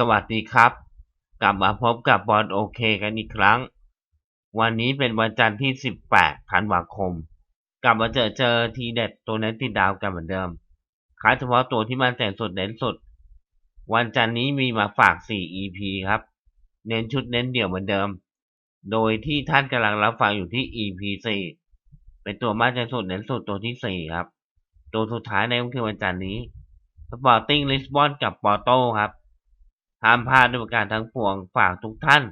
สวัสดีครับ กลับมาพบกับบอลโอเคกันอีกครั้ง วันนี้เป็นวันจันทร์ที่ 18 ธันวาคม กลับมาเจอเจอทีเด็ดตัวเน้นติดดาวกันเหมือนเดิมขายเฉพาะตัวที่มันแต่งสดเน้นสด วันจันทร์นี้มีมาฝาก 4 EP ครับ เน้นชุดเน้นเดี่ยวเหมือนเดิม โดยที่ท่านกำลังรับฟังอยู่ที่ EP 4เป็นตัวมาแต่งสดเน้นสดตัวที่ 4 ครับ ตัวสุดท้ายในวันคือวันจันทร์นี้สปอร์ติ้งลิสบอนกับปอร์โตครับ ห้ามพลาดด้วยประการทั้งปวงฝากทุกท่าน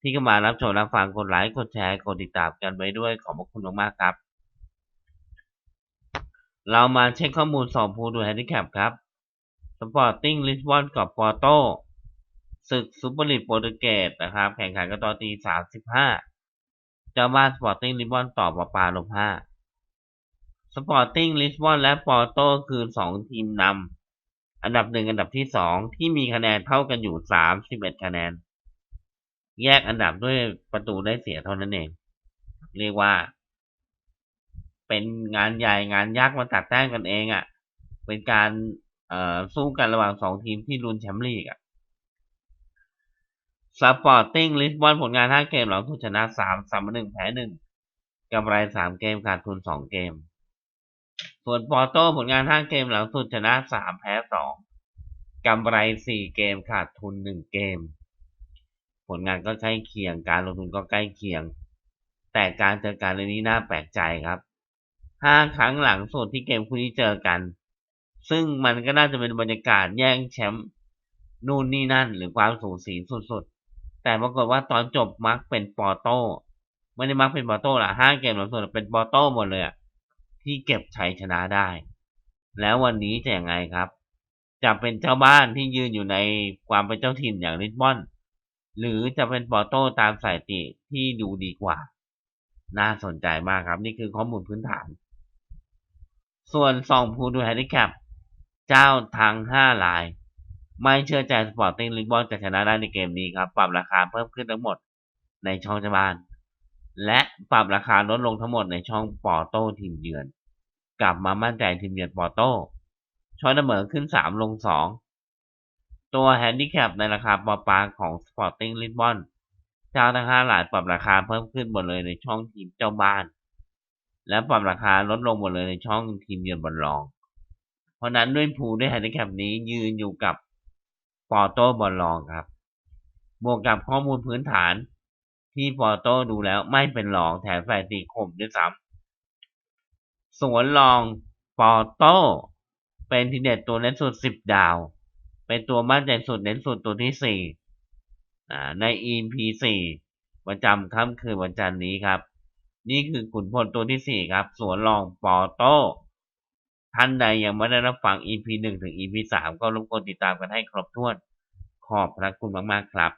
ที่เข้ามารับชมรับฟังกดไลค์กดแชร์กดติดตามกันไว้ด้วยขอบพระคุณมากๆครับ เรามาเช็คข้อมูลสองผู้ดูแฮนดิแคปครับสปอร์ติ้งลิสบอนกับปอร์โตศึกซูเปอร์ลีกโปรตุเกสนะครับ แข่งขันกันตอนตีสามสิบห้าเจ้าบ้านสปอร์ติ้งลิสบอนต่อปาปาลบห้าสปอร์ติ้งลิสบอนและปอร์โตคือสองทีมนำ อันดับหนึ่งอันดับที่สองที่มีคะแนนเท่ากันอยู่สามสิบเอ็ดคะแนน แยกอันดับด้วยประตูได้เสียเท่านั้นเอง เรียกว่า เป็นงานใหญ่งานยากมาตัดแต้มกันเองอะ่ะ เป็นการเอ่อสู้กันระหว่างสองทีมที่ลุ้นแชมป์ลีกอะ่ะสปอร์ติ้งลิสบอนผลงานห้าเกมหลังถูกชนะสามสามหนึ่งแพ้หนึ่งกำไรสามเกมขาดทุนสองเกม ส่วนปอร์โตผลงานห้าเกมหลังสุดชนะสามแพ้สองกำไรสี่เกมขาดทุนหนึ่งเกม ผลงานก็ใกล้เคียง การลงทุนก็ใกล้เคียง แต่การเจอกันในนี้น่าแปลกใจครับห้าครั้งหลังสุดที่เกมคู่นี้เจอกัน ซึ่งมันก็น่าจะเป็นบรรยากาศแย่งแชมป์นู่นนี่นั่น หรือความสูสีสุดๆ แต่ปรากฏว่าตอนจบมักเป็นปอโต้ไม่ได้มักเป็นปอโต้ละห้าเกมหลังสุดเป็นปอโต้หมดเลยอะ ที่เก็บชัยชนะได้ แล้ววันนี้จะยังไงครับ จะเป็นเจ้าบ้านที่ยืนอยู่ในความเป็นเจ้าถิ่นอย่างลิสบอน หรือจะเป็นปอโต้ตามสายติที่ดูดีกว่า น่าสนใจมากครับ นี่คือข้อมูลพื้นฐาน ส่วนสองผู้ดูแฮนดิแคปเจ้าทางห้าลาย ไม่เชื่อใจสปอร์ติ้งลิสบอนจะชนะได้ในเกมนี้ครับ ปรับราคาเพิ่มขึ้นทั้งหมดในช่องจ้าบ้าน และปรับราคาลดลงทั้งหมดในช่องปอโต้ทีมเยือน กลับมามั่นใจทีมเยือนปอโต้ชอยเสมอขึ้นสามลงสองตัวแฮนดิแคปในราคาปอปาของ Sporting Lisbon เจ้าทั้งห้าหลายปรับราคาเพิ่มขึ้นหมดเลยในช่องทีมเจ้าบ้าน และปรับราคาลดลงหมดเลยในช่องทีมเยือนบอลรอง เพราะนั้นด้วยผูด้วยแฮนดิแคปนี้ยืนอยู่กับปอโต้บอลรองครับ บวกกับข้อมูลพื้นฐาน ที่ปอโต้ดูแล้วไม่เป็นรองแถมใส่ตีข่มด้วยซ้ำสวนรองปอโต้เป็นทีเด็ดตัวเน้นสุดสิบดาว เป็นตัวมั่นใจสุดเน้นสุดตัวที่สี่ใน EP สี่ประจำค่ำคืนวันจันทร์นี้ครับ นี่คือขุนพลตัวที่สี่ครับ สวนรองปอโต้ท่านใดยังไม่ได้รับฟัง EP หนึ่งถึง EP สามก็รบกวนติดตามกันให้ครบถ้วน ขอบพระคุณมาก ๆ ครับ